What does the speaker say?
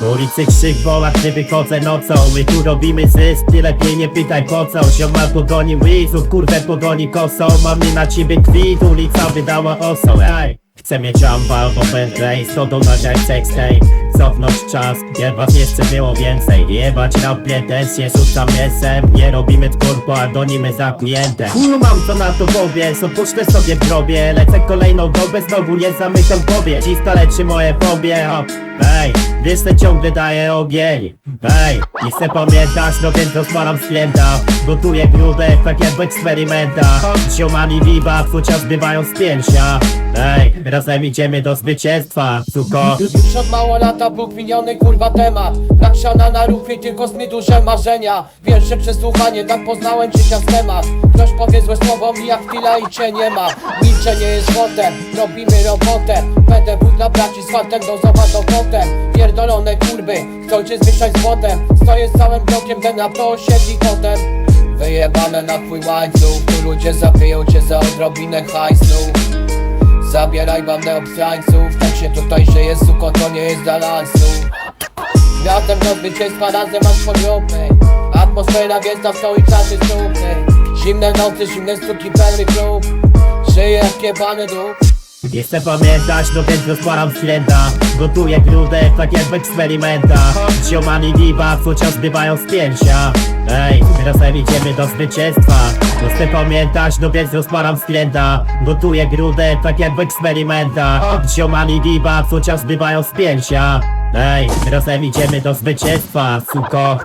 Ulicy krzyk woła, gdy wychodzę nocą. My tu robimy zysk, ty lepiej nie pytaj po co. Sioma pogoni wizów, kurwę pogoni kosą. Mam nie na ciebie kwit, ulica wydała osą. Ej, chcę mieć amba albo Bentley Stodą nagrać sextape Cofnąć czas, jak was jeszcze było więcej. Jebać na pretensje, rzucam mięsem Nie robimy tworku, a gonimy za klientem Chuju mam co na to powiedz, opuszczę sobie w grobie. Lecę kolejną dobę, znowu nie zamykam powiedz. Dziś leczy moje fobie, o, Ej, że ciągle daję ogień. Ej, nie chcę pamiętać, no więc rozmawiam z klienta Gotuję grudek, tak jak w eksperymentach. Ziomami wiwa, chociaż bywają spięcia Ej, razem idziemy do zwycięstwa, suko. Już od mało lata Bóg miniony kurwa temat. Nakrzana na rufie, tylko sny duże marzenia. Pierwsze przesłuchanie, tak poznałem życia z temat. Ktoś powie złe słowo, mija chwila i cię nie ma. Milczenie jest złotem, robimy robotę PDW dla braci z fantem, dozowa do potem Pierdolone kurby, chcą cię zmieszać z złotem. Stoję z całym blokiem, ten na to osiedli potem Wyjebane na twój łańcuch Tu ludzie zabiją cię za odrobinę hajsu. Zabieraj bandę obstrańców Tak się tutaj żyje, suko, to nie jest dla lansu. Razem do zwycięstwa, razem aż po grupy Atmosfera tam są i czasy sukny Zimne nocy, zimne stuki, pełny klub. Żyję jak jebany duch Nie chcę pamiętać, no więc rozparam z klienta Gotuję grudek, tak jak w eksperymentach. Ziomami wiwa, chociaż bywają spięcia Ej, razem idziemy do zwycięstwa. Nie chcę pamiętać, no więc rozparam z klienta Gotuję grudek, tak jak w eksperymentach. Ziomami wiwa, chociaż bywają spięcia Ej, razem idziemy do zwycięstwa, suko